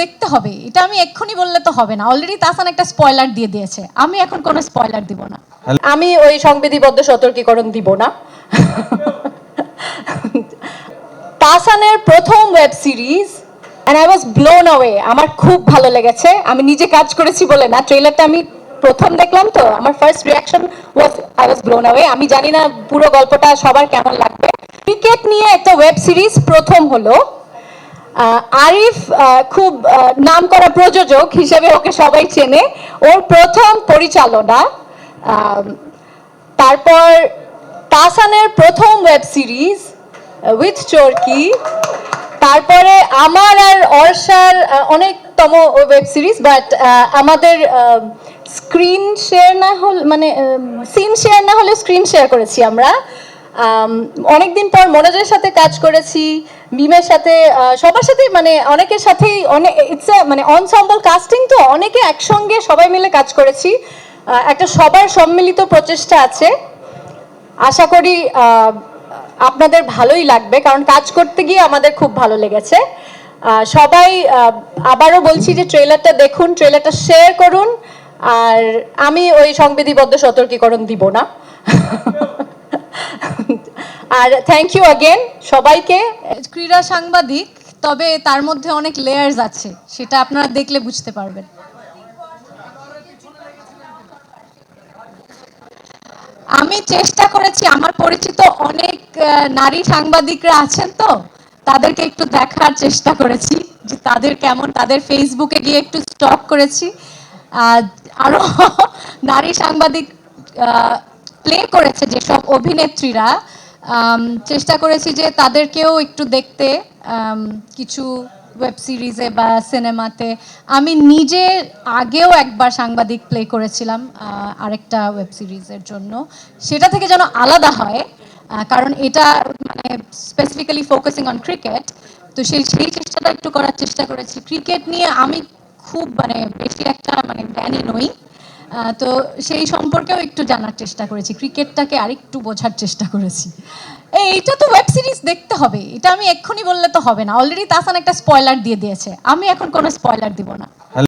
দেখতে হবে। এটা আমি এক্ষুনি বললে তো হবে না। অলরেডি তাসান একটা স্পয়লার দিয়ে দিয়েছে। আমি এখন কোনো স্পয়লার দিব না। আমি ওই সংবিধিবদ্ধ সতর্কীকরণ দিব না। তাসানের প্রথম web series and I was blown away আমার খুব ভালো লেগেছে। আমি নিজে কাজ করেছি বলে না। ট্রেলারটা আমি প্রথম দেখলাম তো। আমার first reaction was I was blown away আমি জানি না পুরো গল্পটা সবার কেমন লাগবে। ক্রিকেট নিয়ে একটা ওয়েব সিরিজ প্রথম হলো। আরিফ খুব আহ, নামকরা প্রযোজক হিসেবে ওকে সবাই চেনে। ওর প্রথম পরিচালনা তারপর তাসানের প্রথম ওয়েব সিরিজ উইথ চরকি তারপরে আমার আর অর্ষার অনেকতম ওয়েব সিরিজ বাট আমাদের স্ক্রিন শেয়ার না হল মানে সিন শেয়ার না হলে স্ক্রিন শেয়ার করেছি আমরা। আম, অনেকদিন পর মনোজের সাথে কাজ করেছি, মিমের সাথে সবার সাথে মানে অনেকের সাথেই অনেক ইটস মানে অনসাম্বল কাস্টিং তো অনেকে একসঙ্গে সবাই মিলে কাজ করেছি। একটা সবার সম্মিলিত প্রচেষ্টা আছে। আশা করি আপনাদের ভালোই লাগবে, কারণ কাজ করতে গিয়ে আমাদের খুব ভালো লেগেছে। সবাই আবারও বলছি যে ট্রেলারটা দেখুন, ট্রেলারটা শেয়ার করুন, আর আমি ওই সংবিধিবদ্ধ সতর্কীকরণ দিব না। আর থ্যাংক ইউ অগেন সবাইকে। ক্রীড়া সাংবাদিক তবে তার মধ্যে অনেক লেয়ার্স আছে সেটা আপনারা দেখলে বুঝতে পারবেন। আমি চেষ্টা করেছি আমার পরিচিত অনেক নারী সাংবাদিকরা আছেন তো তাদেরকে একটু দেখার চেষ্টা করেছি যে তাদের কেমন তাদের ফেসবুকে গিয়ে একটু স্টক করেছি। আহ, আরও নারী সাংবাদিক প্লে করেছে যেসব অভিনেত্রীরা চেষ্টা করেছি যে তাদেরকেও একটু দেখতে কিছু ওয়েব সিরিজে বা সিনেমাতে আমি নিজে আগেও একবার সাংবাদিক প্লে করেছিলাম আরেকটা ওয়েব সিরিজের জন্য। সেটা থেকে যেন আলাদা হয় কারণ এটা মানে স্পেসিফিক্যালি ফোকাসিং অন ক্রিকেট তো সেই সেই চেষ্টাটা একটু করার চেষ্টা করেছি। ক্রিকেট নিয়ে আমি খুব মানে বেশি একটা মানে জ্ঞানী নই। তো সেই সম্পর্কেও একটু জানার চেষ্টা করেছি। ক্রিকেটটাকে আরেকটু বোঝার চেষ্টা করেছি। এইটা তো ওয়েব সিরিজ দেখতে হবে। এটা আমি এক্ষুনি বললে তো হবে না। অলরেডি তাসান একটা স্পয়লার দিয়ে দিয়েছে। আমি এখন কোনো স্পয়লার দিব না।